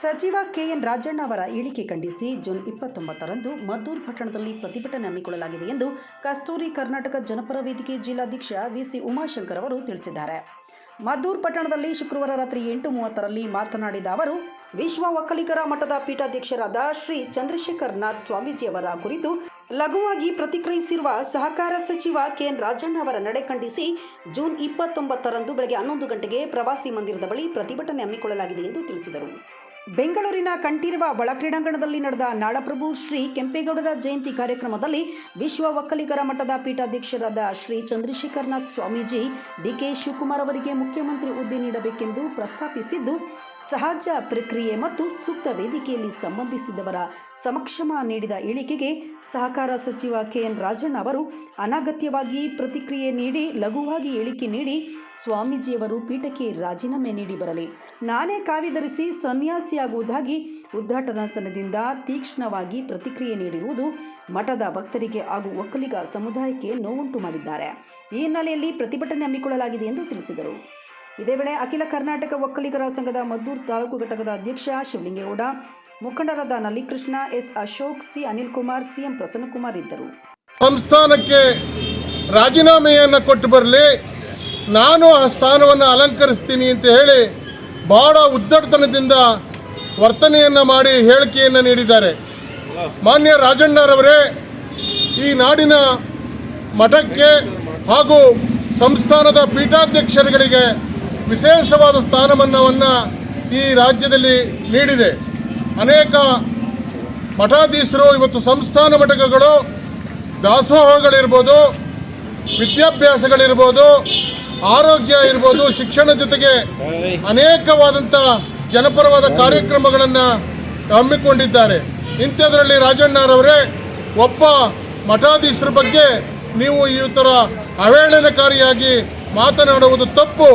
ಸಚಿವ ಕೆಎನ್ ರಾಜಣ್ಣ ಅವರ ಇಳಿಕೆ ಖಂಡಿಸಿ ಜೂನ್ ಇಪ್ಪತ್ತೊಂಬತ್ತರಂದು ಮದ್ದೂರು ಪಟ್ಟಣದಲ್ಲಿ ಪ್ರತಿಭಟನೆ ಹಮ್ಮಿಕೊಳ್ಳಲಾಗಿದೆ ಎಂದು ಕಸ್ತೂರಿ ಕರ್ನಾಟಕ ಜನಪರ ವೇದಿಕೆ ಜಿಲ್ಲಾಧ್ಯಕ್ಷ ವಿಸಿ ಉಮಾಶಂಕರ್ ಅವರು ತಿಳಿಸಿದ್ದಾರೆ. ಮದ್ದೂರು ಪಟ್ಟಣದಲ್ಲಿ ಶುಕ್ರವಾರ ರಾತ್ರಿ ಎಂಟು ಮೂವತ್ತರಲ್ಲಿ ಮಾತನಾಡಿದ ಅವರು, ವಿಶ್ವ ಒಕ್ಕಲಿಗರ ಮಠದ ಪೀಠಾಧ್ಯಕ್ಷರಾದ ಶ್ರೀ ಚಂದ್ರಶೇಖರ್ ನಾಥ್ ಸ್ವಾಮೀಜಿಯವರ ಕುರಿತು ಲಘುವಾಗಿ ಪ್ರತಿಕ್ರಿಯಿಸಿರುವ ಸಹಕಾರ ಸಚಿವ ಕೆಎನ್ ರಾಜಣ್ಣ ಅವರ ನಡೆ ಖಂಡಿಸಿ ಜೂನ್ ಇಪ್ಪತ್ತೊಂಬತ್ತರಂದು ಬೆಳಗ್ಗೆ ಹನ್ನೊಂದು ಗಂಟೆಗೆ ಪ್ರವಾಸಿ ಮಂದಿರದ ಬಳಿ ಪ್ರತಿಭಟನೆ ಹಮ್ಮಿಕೊಳ್ಳಲಾಗಿದೆ ಎಂದು ತಿಳಿಸಿದರು. ಬೆಂಗಳೂರಿನ ಕಂಠೀರವ ಒಳ ಕ್ರೀಡಾಂಗಣದಲ್ಲಿ ನಡೆದ ನಾಡಪ್ರಭು ಶ್ರೀ ಕೆಂಪೇಗೌಡರ ಜಯಂತಿ ಕಾರ್ಯಕ್ರಮದಲ್ಲಿ ವಿಶ್ವ ಒಕ್ಕಲಿಗರ ಮಠದ ಪೀಠಾಧ್ಯಕ್ಷರಾದ ಶ್ರೀ ಚಂದ್ರಶೇಖರನಾಥ್ ಸ್ವಾಮೀಜಿ ಡಿಕೆ ಶಿವಕುಮಾರ್ ಅವರಿಗೆ ಮುಖ್ಯಮಂತ್ರಿ ಹುದ್ದೆ ನೀಡಬೇಕೆಂದು ಪ್ರಸ್ತಾಪಿಸಿದ್ದು ಸಹಜ ಪ್ರಕ್ರಿಯೆ ಮತ್ತು ಸೂಕ್ತ ವೇದಿಕೆಯಲ್ಲಿ ಸಂಬಂಧಿಸಿದವರ ಸಮಕ್ಷಮ ನೀಡಿದ ಇಳಿಕೆಗೆ ಸಹಕಾರ ಸಚಿವ ಕೆಎನ್ ರಾಜಣ್ಣ ಅವರು ಅನಗತ್ಯವಾಗಿ ಪ್ರತಿಕ್ರಿಯೆ ನೀಡಿ ಲಘುವಾಗಿ ಹೇಳಿಕೆ ನೀಡಿ ಸ್ವಾಮೀಜಿಯವರು ಪೀಠಕ್ಕೆ ರಾಜೀನಾಮೆ ನೀಡಿ ಬರಲಿ. ನಾನೇ ಕಾವಿ ಧರಿಸಿ ಸನ್ಯಾಸಿಯಾಗುವುದಾಗಿ ಉದ್ಘಾಟನಾತನದಿಂದ ತೀಕ್ಷ್ಣವಾಗಿ ಪ್ರತಿಕ್ರಿಯೆ ನೀಡಿರುವುದು ಮಠದ ಭಕ್ತರಿಗೆ ಹಾಗೂ ಒಕ್ಕಲಿಗ ಸಮುದಾಯಕ್ಕೆ ನೋವುಂಟು ಮಾಡಿದ್ದಾರೆ. ಈ ಹಿನ್ನೆಲೆಯಲ್ಲಿ ಪ್ರತಿಭಟನೆ ಹಮ್ಮಿಕೊಳ್ಳಲಾಗಿದೆ ಎಂದು ತಿಳಿಸಿದರು. ಇದೇ ವೇಳೆ ಅಖಿಲ ಕರ್ನಾಟಕ ಒಕ್ಕಲಿಗರ ಸಂಘದ ಮದ್ದೂರು ತಾಲೂಕು ಘಟಕದ ಅಧ್ಯಕ್ಷ ಶಿವಲಿಂಗೇಗೌಡ, ಮುಖಂಡರಾದ Nalikrishna S Ashok, C Anil Kumar CM Prasannakumar ಇದ್ದರು. ಸಂಸ್ಥಾನಕ್ಕೆ ರಾಜೀನಾಮೆಯನ್ನು ಕೊಟ್ಟು ಬರಲಿ, ನಾನು ಆ ಸ್ಥಾನವನ್ನು ಅಲಂಕರಿಸ್ತೀನಿ ಅಂತ ಹೇಳಿ ಬಹಳ ಉದ್ದಟತನದಿಂದ ವರ್ತನೆಯನ್ನು ಮಾಡಿ ಹೇಳಿಕೆಯನ್ನು ನೀಡಿದ್ದಾರೆ. ಮಾನ್ಯ ರಾಜಣ್ಣರವರೇ, ಈ ನಾಡಿನ ಮಠಕ್ಕೆ ಹಾಗೂ ಸಂಸ್ಥಾನದ ಪೀಠಾಧ್ಯಕ್ಷರುಗಳಿಗೆ ವಿಶೇಷವಾದ ಸ್ಥಾನಮಾನವನ್ನು ಈ ರಾಜ್ಯದಲ್ಲಿ ನೀಡಿದೆ. ಅನೇಕ ಮಠಾಧೀಶರು, ಇವತ್ತು ಸಂಸ್ಥಾನ ಮಠಗಳು, ದಾಸೋಹಗಳಿರ್ಬೋದು, ವಿದ್ಯಾಭ್ಯಾಸಗಳಿರ್ಬೋದು, ಆರೋಗ್ಯ ಇರ್ಬೋದು, ಶಿಕ್ಷಣ ಜೊತೆಗೆ ಅನೇಕವಾದಂಥ ಜನಪರವಾದ ಕಾರ್ಯಕ್ರಮಗಳನ್ನು ಹಮ್ಮಿಕೊಂಡಿದ್ದಾರೆ. ಇಂಥದ್ರಲ್ಲಿ ರಾಜಣ್ಣರವರೇ, ಒಬ್ಬ ಮಠಾಧೀಶರ ಬಗ್ಗೆ ನೀವು ಈ ಥರ ಅವಹೇಳನಕಾರಿಯಾಗಿ ಮಾತನಾಡುವುದು ತಪ್ಪು.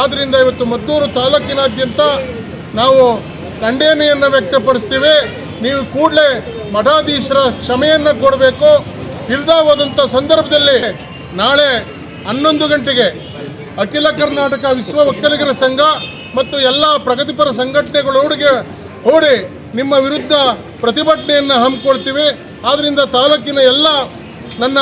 ಆದ್ದರಿಂದ ಇವತ್ತು ಮದ್ದೂರು ತಾಲೂಕಿನಾದ್ಯಂತ ನಾವು ಖಂಡನೆಯನ್ನು ವ್ಯಕ್ತಪಡಿಸ್ತೀವಿ. ನೀವು ಕೂಡಲೇ ಮಠಾಧೀಶರ ಕ್ಷಮೆಯನ್ನು ಕೊಡಬೇಕು. ಇಲ್ದ ಹೋದಂಥ ಸಂದರ್ಭದಲ್ಲಿ ನಾಳೆ ಹನ್ನೊಂದು ಗಂಟೆಗೆ ಅಖಿಲ ಕರ್ನಾಟಕ ವಿಶ್ವ ಒಕ್ಕಲಿಗರ ಸಂಘ ಮತ್ತು ಎಲ್ಲ ಪ್ರಗತಿಪರ ಸಂಘಟನೆಗಳೊಳಗೆ ಓಡಿ ನಿಮ್ಮ ವಿರುದ್ಧ ಪ್ರತಿಭಟನೆಯನ್ನು ಹಮ್ಮಿಕೊಳ್ತೀವಿ. ಆದ್ದರಿಂದ ತಾಲೂಕಿನ ಎಲ್ಲ ನನ್ನ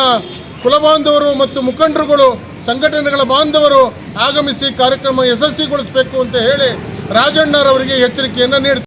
ಕುಲಬಾಂಧವರು ಮತ್ತು ಮುಖಂಡರುಗಳು ಸಂಘಟನೆಗಳ ಬಾಂಧವರು ಆಗಮಿಸಿ ಕಾರ್ಯಕ್ರಮ ಯಶಸ್ವಿಗೊಳಿಸಬೇಕು ಅಂತ ಹೇಳಿ ರಾಜಣ್ಣರವರಿಗೆ ಎಚ್ಚರಿಕೆಯನ್ನು ನೀಡ್ತಾರೆ